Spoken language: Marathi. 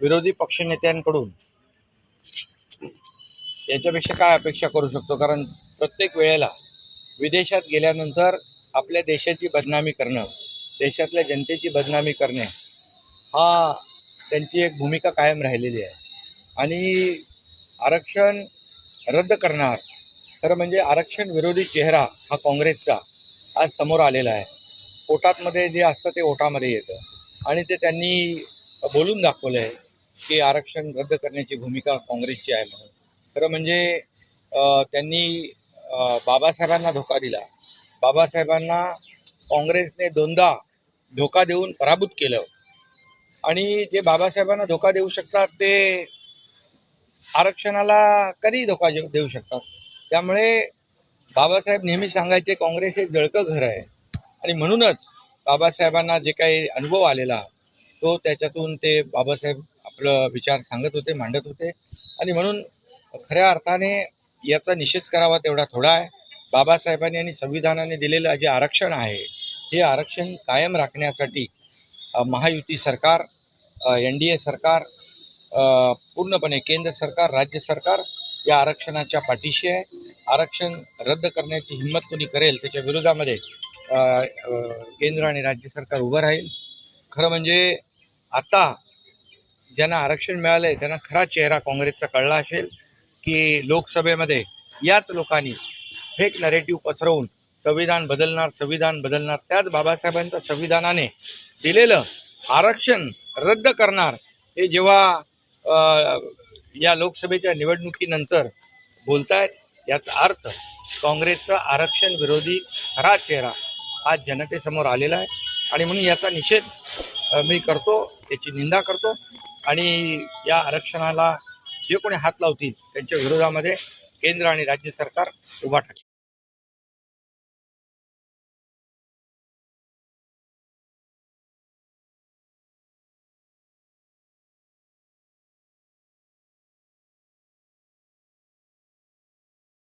विरोधी पक्षनेत्यांकडून याच्यापेक्षा काय अपेक्षा करू शकतो? कारण प्रत्येक वेळेला विदेशात गेल्यानंतर आपल्या देशाची बदनामी करणं देशातल्या जनतेची बदनामी करणे हा त्यांची एक भूमिका कायम राहिलेली आहे. आणि आरक्षण रद्द करणार खरं म्हणजे आरक्षण विरोधी चेहरा हा काँग्रेसचा आज समोर आलेला आहे. ओटातमध्ये जे असतं ते ओटामध्ये येतं. आणि ते त्यांनी बोलून दाखवलं आहे की आरक्षण रद्द करण्याची भूमिका काँग्रेसची आहे म्हणून. खरं म्हणजे त्यांनी बाबासाहेबांना धोका दिला. बाबासाहेबांना काँग्रेसने दोनदा धोका देऊन पराभूत केलं. आणि जे बाबासाहेबांना धोका देऊ शकतात ते आरक्षणाला कधी धोका देऊ देऊ शकतात? त्यामुळे बाबासाहेब नेहमी सांगायचे काँग्रेस हे जळकं घर आहे. आणि म्हणूनच बाबासाहेबांना जे काही अनुभव आलेला तो त्याच्यातून ते बाबासाहेब आपलं विचार सांगत होते मांडत होते. आणि म्हणून खऱ्या अर्थाने याचा निषेध करावा तेवढा थोडा आहे. बाबासाहेबांनी आणि संविधानाने दिलेलं जे आरक्षण आहे हे आरक्षण कायम राखण्यासाठी महायुती सरकार एन डी ए सरकार पूर्णपणे केंद्र सरकार राज्य सरकार या आरक्षणाच्या पाठीशी आहे. आरक्षण रद्द करण्याची हिंमत कोणी करेल त्याच्या विरोधामध्ये केंद्र आणि राज्य सरकार उभं राहील. खरं म्हणजे आता ज्यांना आरक्षण मिळालं आहे त्यांना खरा चेहरा काँग्रेसचा कळला असेल की लोकसभेमध्ये याच लोकांनी फेक नरेटिव्ह पसरवून संविधान बदलणार संविधान बदलणार त्याच बाबासाहेबांच्या संविधानाने दिलेलं आरक्षण रद्द करणार. हे जेव्हा या लोकसभेच्या निवडणुकीनंतर बोलतायत याचा अर्थ काँग्रेसचा आरक्षण विरोधी खरा चेहरा आज जनतेसमोर आलेला आहे. आणि म्हणून याचा निषेध मी करतो त्याची निंदा करतो. आणि या आरक्षणाला जे कोणी हात लावतील त्यांच्या विरोधामध्ये केंद्र आणि राज्य सरकार उभा ठाकेल